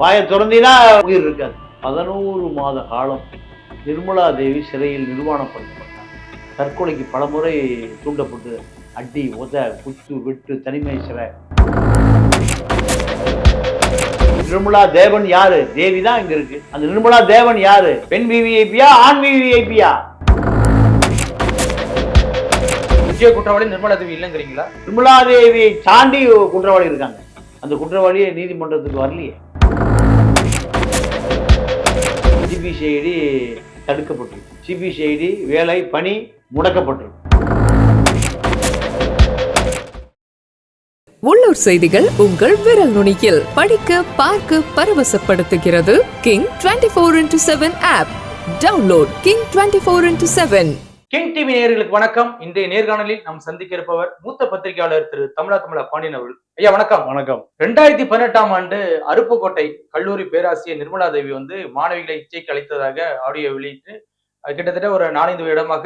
வாயை திறந்தினா உயிர் இருக்காது. பதினோரு மாத காலம் நிர்மலா தேவி சிறையில் நிர்வாணப்படுத்தப்பட்டார். தற்கொலைக்கு பலமுறை தூண்டப்பட்டு அடி உத குத்து வெட்டு தனிமை சிறை. நிர்மலா தேவன் யாரு? தேவி தான் இங்க இருக்கு. அந்த நிர்மலா தேவன் யாரு? பெண் விவிஐபியா ஆண் விவிஐபியா முக்கிய குற்றவாளி நிர்மலா தேவி இல்லைங்கிறீங்களா? நிர்மலா தேவியை தாண்டி குற்றவாளி இருக்காங்க. அந்த குற்றவாளியை நீதிமன்றத்துக்கு வரலையே. சிபிசிஐடி தடுக்கப்பட்டிருக்கு. சிபிசிஐடி வேலை பணி முடக்கப்பட்டிருக்கு. உள்ளூர் செய்திகள் உங்கள் விரல் நுனியில். படிக்க பார்க்க பரவசப்படுத்துகிறது. King twenty four into seven app download king twenty four into seven king TV நேயர்களுக்கு வணக்கம். இன்றைய நேர்காணலில் நாம் சந்திக்க இருப்பவர் மூத்த பத்திரிகையாளர் திரு தமிழா தமிழா பாண்டியன் அவர்கள். ஐயா வணக்கம். வணக்கம். ரெண்டாயிரத்தி பதினெட்டாம் ஆண்டு அருப்புக்கோட்டை கல்லூரி பேராசிரியர் நிர்மலா தேவி வந்து மாணவிகளை இச்சைக்கு அளித்ததாக ஆடியோ வெளியிட்டு கிட்டத்தட்ட ஒரு நாலஞ்சு இடமாக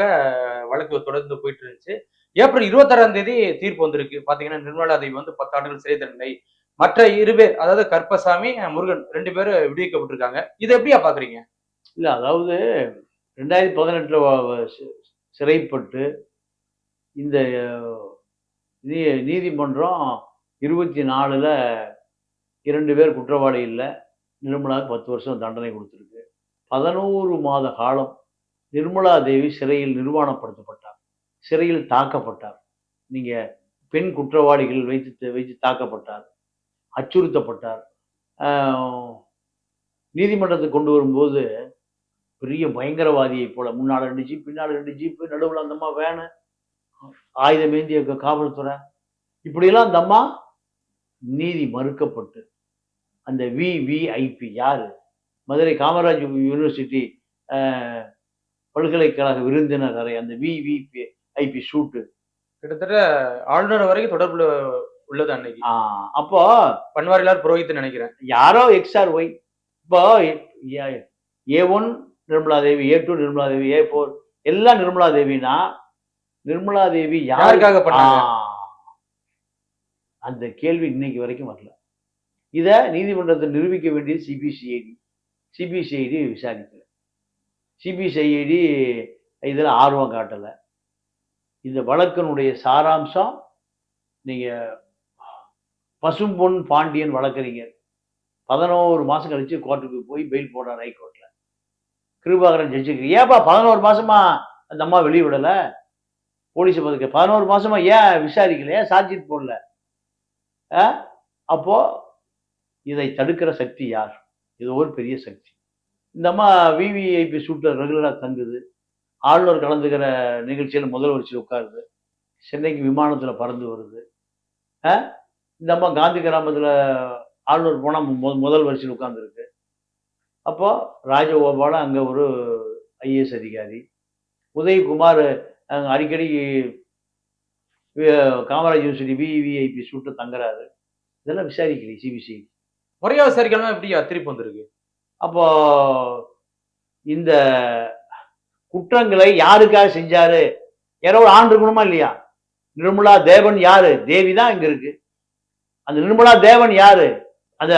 வழக்கு தொடர்ந்து போயிட்டு இருந்துச்சு ஏப்ரல் இருபத்தாறாம் தேதி தீர்ப்பு வந்திருக்கு. பாத்தீங்கன்னா நிர்மலா தேவி வந்து பத்து ஆண்டுகள் சிறை தண்டனை. மற்ற இரு பேர் அதாவது கற்பசாமி முருகன் ரெண்டு பேரும் விடுவிக்கப்பட்டிருக்காங்க. இதை எப்படியா பாக்குறீங்க? இல்ல அதாவது ரெண்டாயிரத்தி பதினெட்டுல சிறைப்பட்டு இந்த நீ- நீதிமன்றம் இருபத்தி நாலுல இரண்டு பேர் குற்றவாளி இல்லை நிர்மலாவுக்கு பத்து வருஷம் தண்டனை கொடுத்துருக்கு. பதினோரு மாத காலம் நிர்மலா தேவி சிறையில் நிர்வாணப்படுத்தப்பட்டார். சிறையில் தாக்கப்பட்டார். நீங்கள் பெண் குற்றவாளிகள் வைத்து வைத்து தாக்கப்பட்டார் அச்சுறுத்தப்பட்டார். நீதிமன்றத்துக்கு கொண்டு வரும்போது பெரிய பயங்கரவாதியை போல. முன்னால ரெண்டு ஜீப் பின்னால ரெண்டு ஜீப்பு நடுவில் அந்த அம்மா வேனு ஆயுதம் ஏந்திய காவல்துறை. இப்படியெல்லாம் அந்த அம்மா நீதி மறுக்கப்பட்டு அந்த விவிஐபி யாரு? மதுரை காமராஜ் யூனிவர்சிட்டி பல்கலைக்கழக விருந்தினர் அறை அந்த விவிபி ஐபி ஷூட்டு கிட்டத்தட்ட ஆளுநர் வரைக்கும் தொடர்புல உள்ளது அன்னைக்கு. அப்போ பன்வாரிலால் புரோஹித் நினைக்கிறேன். யாரோ எக்ஸ்ஆர் ஒய் இப்போ A one Nirmala Devi A two Nirmala Devi A four எல்லாம் நிர்மலா தேவினா நிர்மலா தேவி யாருக்காக பண்ணாங்க? அந்த கேள்வி இன்னைக்கு வரைக்கும் வரல. இத நீதிமன்றத்தை நிரூபிக்க வேண்டியது சிபிசிஐடி சிபிசிஐடி விசாரிக்கல. சிபிசிஐடி இதில் ஆர்வம் காட்டல. இந்த வழக்கினுடைய சாராம்சம் நீங்க பசும்பொன் பாண்டியன் வழக்கறிஞர். பதினோரு மாசம் கழிச்சு கோர்ட்டுக்கு போய் பெயில் போடுறார் ஹைகோர்ட்ல கிருபாகரன் ஜட்ஜுக்கு ஏப்பா பதினோரு மாசமா அந்த அம்மா வெளியே விடலை? போலீஸ் பதுக்க பதினோரு மாசமா ஏன் விசாரிக்கல? ஏன் சார்ஜிட் போடல? ஆ? அப்போ இதை தடுக்கிற சக்தி யார்? இது ஒரு பெரிய சக்தி. இந்த அம்மா விவிஐபி சூட்டில் ரெகுலராக தங்குது. ஆளுநர் கலந்துக்கிற நிகழ்ச்சியில் முதல் வரிசையில் உட்காருது. சென்னைக்கு விமானத்தில் பறந்து வருது. ஆ? இந்த அம்மா காந்தி கிராமத்தில் ஆளுநர் போனால் முதல் வரிசையில் உட்காந்துருக்கு அப்போ ராஜகோபாலம் அங்கே ஒரு ஐஏஎஸ் அதிகாரி. உதயகுமார் அங்க அடிக்கடி காமராஜ் யூனிவர்சிட்டி விவிஐபி சூட்டு தங்குறாரு. இதெல்லாம் விசாரிக்கல சிபிசி முறையா விசாரிக்காம எப்படி திருப்பி வந்திருக்கு? அப்போ இந்த குற்றங்களை யாருக்காக செஞ்சாரு? யாரோ ஒரு ஆண் இருக்கணுமா இல்லையா? நிர்மலா தேவன் யாரு? தேவி தான் இங்க இருக்கு. அந்த நிர்மலா தேவன் யாரு? அந்த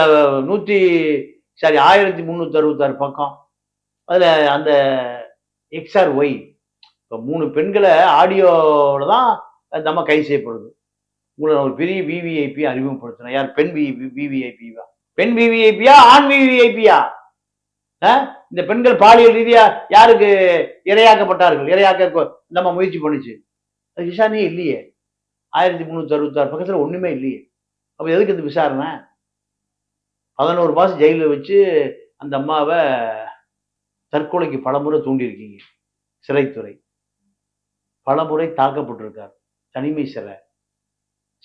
நூத்தி சரி ஆயிரத்தி முந்நூற்றி அறுபத்தாறு பக்கம். அதில் அந்த எக்ஸ்ஆர் ஒய் இப்போ மூணு பெண்களை ஆடியோவில் தான் அந்த அம்மா கைது செய்யப்படுது. உங்களை ஒரு பெரிய விவிஐபி அறிமுகப்படுத்தணும் யார்? பெண் வி விவிஐபியா பெண் விவிஐபியா ஆண் விவிஐபியா இந்த பெண்கள் பாலியல் ரீதியா யாருக்கு இரையாக்கப்பட்டார்கள்? இரையாக்க நம்ம முயற்சி பண்ணுச்சு. அது விசாரணையே இல்லையே. ஆயிரத்தி முந்நூற்றி அறுபத்தாறு பக்கத்தில் ஒன்றுமே இல்லையே. அப்போ எதுக்கு இந்த விசாரணை? பதினோரு மாதம் ஜெயிலில் வச்சு அந்த அம்மாவை தற்கொலைக்கு பலமுறை தூண்டியிருக்கீங்க. சிறைத்துறை. பலமுறை தாக்கப்பட்டிருக்கார். தனிமை சிறை.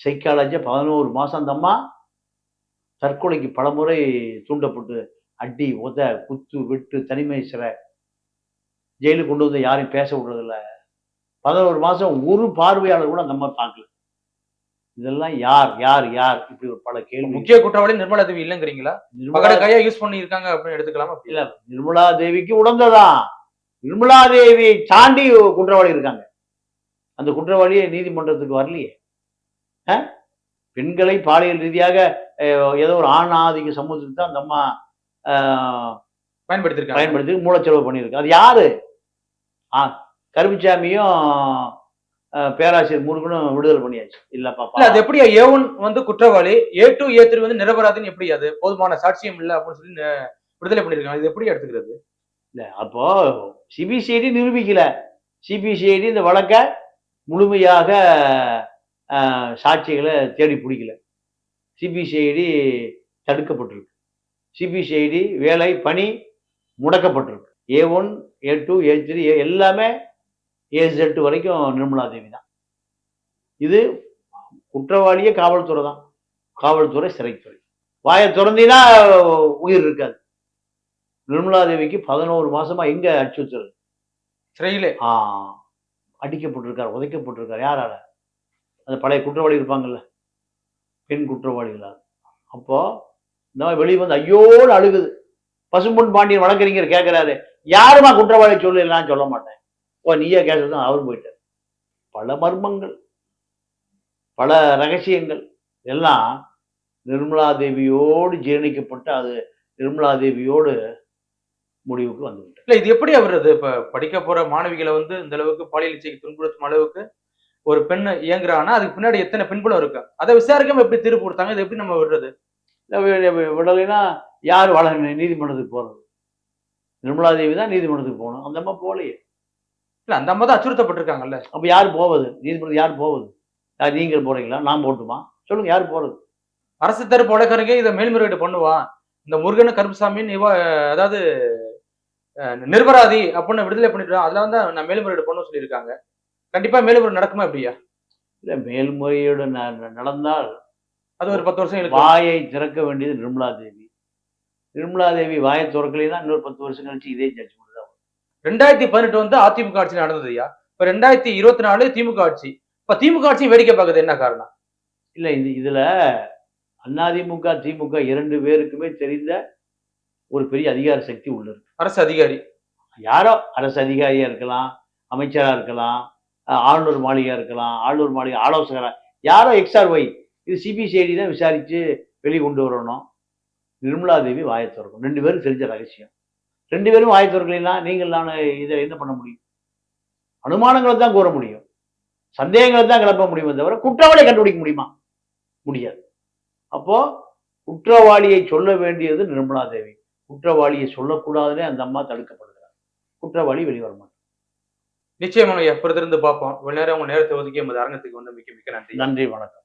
சைக்காலஜியாக பதினோரு மாதம் அந்த அம்மா தற்கொலைக்கு பலமுறை தூண்டப்பட்டு அடி உத குத்து வெட்டு தனிமை சிறை. ஜெயிலுக்கு கொண்டு வந்து யாரையும் பேச விடுறதில்ல. பதினோரு மாதம் ஒரு பார்வையாளர் கூட அந்த அம்மா பார்க்கல. இதெல்லாம் யார் யார் யார்? இப்படி ஒரு பல கேள்வி. முக்கிய குற்றவாளி நிர்மலா தேவி இல்லைங்கிறீங்களா? நிர்மலா பகட கையா யூஸ் பண்ணி இருக்காங்க அப்படின்னு எடுத்துக்கலாம்? இல்ல நிர்மலா தேவிக்கு உடந்ததான். நிர்மலா தேவியை தாண்டி குற்றவாளி இருக்காங்க. அந்த குற்றவாளியை நீதிமன்றத்துக்கு வரலையே? பெண்களை பாலியல் ரீதியாக ஏதோ ஒரு ஆண் ஆதிக்க சமூகத்துக்கு தான் அந்த அம்மா பயன்படுத்திருக்காங்க. பயன்படுத்தி மூலச்செலவு பண்ணியிருக்கு. அது யாரு? ஆ கருப்புச்சாமியும் பேராசிரியர் முருகனும் விடுதலை பண்ணியாச்சு. இல்லப்பா இல்ல அது எப்படியா? ஏ ஒன் வந்து குற்றவாளி ஏ டூ ஏ த்ரீ வந்து நிரபராதின்னு எப்படி அது? போதுமான சாட்சியம் இல்ல அப்படின்னு சொல்லி விடுதலை பண்ணிருக்காங்க இது எப்படி எடுத்துக்கிறது? இல்ல அப்போ சிபிசிஐடி நிரூபிக்கல. சிபிசிஐடி இந்த வழக்கை முழுமையாக சாட்சிகளை தேடி பிடிக்கல. சிபிசிஐடி தடுக்கப்பட்டிருக்கு. சிபிசிஐடி வேலை பணி முடக்கப்பட்டிருக்கு. A one A two A three எல்லாமே ஏ ஜெட் வரைக்கும் நிர்மலா தேவி தான். இது குற்றவாளியே காவல்துறை தான். காவல்துறை சிறைத்துறை. வாயை திறந்தீங்கன்னா உயிர் இருக்காது. நிர்மலா தேவிக்கு பதினோரு மாசமா எங்க அச்சுறுத்தல் சிறையிலே. ஆ அடிக்கப்பட்டிருக்கார் உதைக்கப்பட்டிருக்கார். யாரால அந்த பழைய குற்றவாளி இருப்பாங்கல்ல? பெண் குற்றவாளிகளா? அப்போ இந்த மாதிரி வெளியே வந்து ஐயோடு அழுகுது. பசும்பொன் பாண்டியன் வழக்கறிஞர் கேட்கிறாரு யாருமா குற்றவாளி சொல்லு நான் சொல்ல மாட்டேன். ஓ நீயே கேச தான் அவரும் போயிட்டார். பல மர்மங்கள் பல ரகசியங்கள் எல்லாம் நிர்மலா தேவியோடு ஜீரணிக்கப்பட்டு அது நிர்மலா தேவியோடு முடிவுக்கு வந்துவிட்டது இல்ல இது எப்படி அவரது இப்ப படிக்க போற மாணவிகளை வந்து இந்த அளவுக்கு பாலியல் இச்சைக்கு துன்புறுத்தும் அளவுக்கு ஒரு பெண் இயங்குறான்னா அதுக்கு பின்னாடி எத்தனை பின்புலம் இருக்கு? அதை விசாரிக்காம எப்படி தீர்ப்பு கொடுத்தாங்க? இது எப்படி நம்ம விடுறது? விடலைன்னா யார் வள நீதிமன்றத்துக்கு போறது. நிர்மலா தேவி தான் நீதிமன்றத்துக்கு போகணும். அந்த அம்மா போகலையே. இல்ல அந்த அம்மா தான் அச்சுறுத்தப்பட்டிருக்காங்கல்ல? அப்ப யார் போவது? நீதிமன்றம் யார் போவது? யார் நீங்கள் போறீங்களா? நான் போட்டுமா? சொல்லுங்க யார் போறது? அரசு தரப்பு வழக்கறிஞர் இதை மேல்முறையீடு பண்ணுவான் இந்த முருகன் கருப்புசாமின்னு இவ அதாவது நிர்பராதி அப்படின்னு விடுதலை பண்ணிட்டு அதுல வந்து நான் மேல்முறையீடு பண்ண சொல்லியிருக்காங்க. கண்டிப்பா மேல்முறை நடக்குமா எப்படியா? இல்ல மேல்முறையீடு நடந்தால் அது ஒரு பத்து வருஷம் வாயை திறக்க வேண்டியது நிர்மலா தேவி. நிர்மலா தேவி வாயை திறக்கலைன்னா இன்னொரு பத்து வருஷம் கழிச்சு இதே ஜட்ஜ்மெண்ட் தான். ரெண்டாயிரத்தி பதினெட்டு வந்து அதிமுக ஆட்சி நடந்ததுயா இப்ப ரெண்டாயிரத்தி இருபத்தி நாலு திமுக ஆட்சி. இப்ப திமுக ஆட்சி வேடிக்கை பார்க்கறது என்ன காரணம்? இல்ல இது இதுல அதிமுக திமுக இரண்டு பேருக்குமே தெரிந்த ஒரு பெரிய அதிகார சக்தி உள்ள இருக்கு. அரசு அதிகாரி. யாரோ அரசு அதிகாரியா இருக்கலாம் அமைச்சரா இருக்கலாம் ஆளுநர் மாளிகையா இருக்கலாம் ஆளுநர் மாளிகை ஆலோசகரா யாரோ எக்ஸ்ஆர் ஒய் இது சிபிசிஐடி தான் விசாரிச்சு வெளியே கொண்டு வரணும். நிர்மலா தேவி வாயை திறக்கும் ரெண்டு பேரும் தெரிஞ்ச ரகசியம். ரெண்டு பேரும் திறக்கலைன்னா நீங்கள் நான் இதை என்ன பண்ண முடியும்? அனுமானங்களை தான் கூற முடியும். சந்தேகங்களை தான் கிளப்ப முடியுமே தவிர குற்றவாளியை கண்டுபிடிக்க முடியுமா? முடியாது. அப்போ குற்றவாளியை சொல்ல வேண்டியது நிர்மலா தேவி. குற்றவாளியை சொல்லக்கூடாதுன்னே அந்த அம்மா தடுக்கப்படுகிறார். குற்றவாளி வெளிவர மாட்டார். நிச்சயமாக ஐயா. பொறுத்திருந்து பார்ப்போம். நேரம் உங்க நேரத்தை ஒதுக்கி எமது அரங்கத்துக்கு வந்து மிக்க மிக்க நன்றி. நன்றி வணக்கம்.